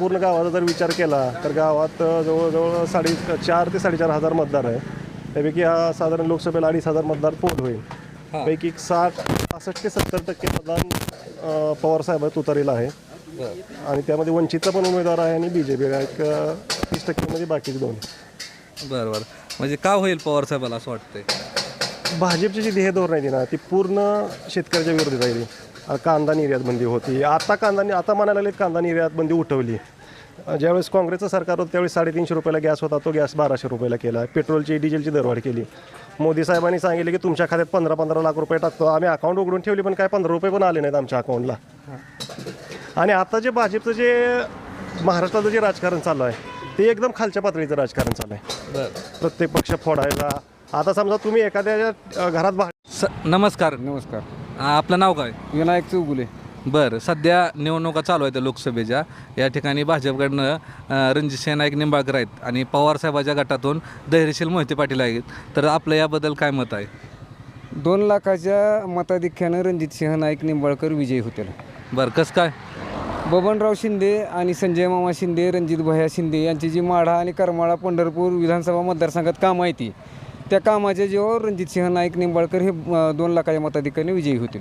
पूर्ण गावाचा जर विचार केला तर गावात जवळजवळ साडे चार ते साडेचार हजार मतदार आहे. त्यापैकी हा साधारण लोकसभेला अडीच हजार मतदार पोल होईल. पैकी एक साठ पासष्ट ते सत्तर टक्के मतदान पवारसाहेब तुतारीला आहे. आणि त्यामध्ये वंचितचा पण उमेदवार आहे आणि बी जे पी एक तीस टक्केमध्ये बाकीचे दोन. बरं बरं. म्हणजे का होईल पवार साहेबाला असं वाटतंय? भाजपची जी ध्येय धोरण आहे ती ना ती पूर्ण शेतकऱ्याच्या विरोधात आहे ती. अ, कांदा निर्यात बंदी होती. आता कांदा आता म्हणायला लागले कांदा निर्यात बंदी उठवली ज्यावेळेस काँग्रेसचं सरकार होतं त्यावेळेस साडेतीनशे रुपयाला गॅस होता तो गॅस बाराशे रुपयाला केला. पेट्रोलची डिझेलची दरवाढ केली. मोदी साहेबांनी सांगितले की तुमच्या खात्यात पंधरा पंधरा लाख रुपये टाकतो. आम्ही अकाउंट उघडून ठेवली पण काय पंधरा रुपये पण आले नाहीत आमच्या अकाउंटला आणि आता जे भाजपचं जे महाराष्ट्राचं जे राजकारण चालू आहे ते एकदम खालच्या पातळीचं राजकारण चालू आहे. प्रत्येक पक्ष फोडायचा आता समजा तुम्ही एखाद्या घरात नमस्कार. नमस्कार. आ, आपलं नाव काय? विनायक चौगुले. बरं सध्या निवडणुका चालू आहेत लोकसभेच्या. या ठिकाणी भाजपकडनं अ, रणजित नाईक निंबाळकर आहेत आणि पवार साहेबाच्या गटातून धैर्यशील मोहिते पाटील आहेत. तर आपलं याबद्दल काय मत आहे? दोन लाखाच्या मताधिक्यानं रणजितसिंह नाईक निंबाळकर विजयी होतील. बरं कसं काय? बबनराव शिंदे आणि संजय मामा शिंदे रणजित भैया शिंदे यांची जी माढा आणि करमाळा पंढरपूर विधानसभा मतदारसंघात कामं आहे ती त्या कामाच्या जेव्हा रणजितसिंह नाईक निंबाळकर हे अं, दोन लाखाच्या मताधिकाने विजयी होतील.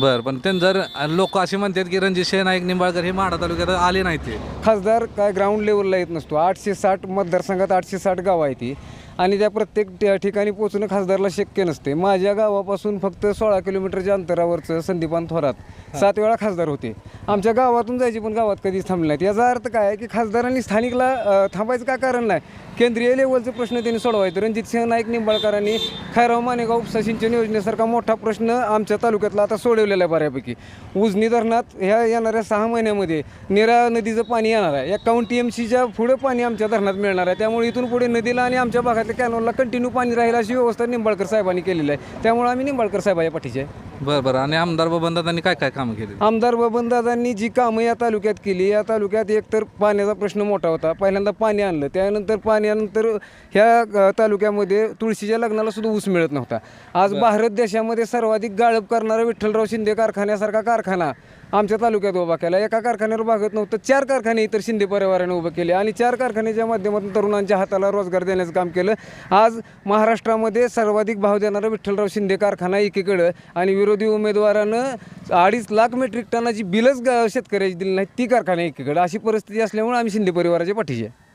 बरं पण त्यांनी जर लोक असे म्हणतात की रणजित नाईक निंबाळकर हे माढा तालुक्यात आले नाही ते खासदार काय ग्राउंड लेवलला येत नसतो. आठशे साठ मतदारसंघात आठशे साठ गावं आहे ती आणि त्या प्रत्येक त्या ठिकाणी पोहोचणं खासदारला शक्य नसते. माझ्या गावापासून फक्त सोळा किलोमीटरच्या अंतरावरचं संदीपान थोरात सात वेळा खासदार होते. आमच्या गावातून जायची पण गावात कधीच थांबले नाहीत. याचा अर्थ काय आहे की खासदारांनी स्थानिकला थांबायचं का कारण नाही? केंद्रीय लेवलचे प्रश्न त्यांनी सोडवायचे. रणजितसिंह नाईक निंबाळकरांनी खैराव मानेगाव उपसा सिंचन योजनेसारखा मोठा प्रश्न आमच्या तालुक्यातला आता सोडवलेला आहे बऱ्यापैकी. उजनी धरणात ह्या येणाऱ्या सहा महिन्यामध्ये निरा नदीचं पाणी येणार आहे. एकावन्न टी एम सीच्या पुढे पाणी आमच्या धरणात मिळणार आहे. त्यामुळे इथून पुढे नदीला आणि आमच्या भागातल्या कॅनॉलला कंटिन्यू पाणी राहील अशी व्यवस्था निंबाळकर साहेबांनी केलेली आहे. त्यामुळे आम्ही निंबाळकर साहेबाच्या पाठीचे. आहे बरं बरं. आणि आमदार बबनदादांनी काय काय कामं केली? आमदार बबनदादांनी जी कामं या तालुक्यात केली या तालुक्यात एकतर पाण्याचा प्रश्न मोठा होता. पहिल्यांदा पाणी आणलं. त्यानंतर पाण्यानंतर ह्या तालुक्यामध्ये तुळशीच्या लग्नाला सुद्धा ऊस मिळत नव्हता. आज भारत देशामध्ये सर्वाधिक गाळप करणारा विठ्ठलराव शिंदे कारखान्यासारखा कारखाना आमच्या तालुक्यात उभा केला. एका कारखान्यावर भागत नव्हतं. चार कारखाने इतर शिंदे परिवाराने उभं केले आणि चार कारखान्याच्या माध्यमातून तरुणांच्या हाताला रोजगार देण्याचं काम केलं. आज महाराष्ट्रामध्ये सर्वाधिक भाव देणारा विठ्ठलराव शिंदे कारखाना एकीकडं आणि विरोधी उमेदवारानं अडीच लाख मेट्रिक टनाची बिलच ग- शेतकऱ्याची दिली नाही ती कारखाना एकीकडे अशी परिस्थिती असल्यामुळे आम्ही शिंदे परिवाराच्या पाठीशी आहे.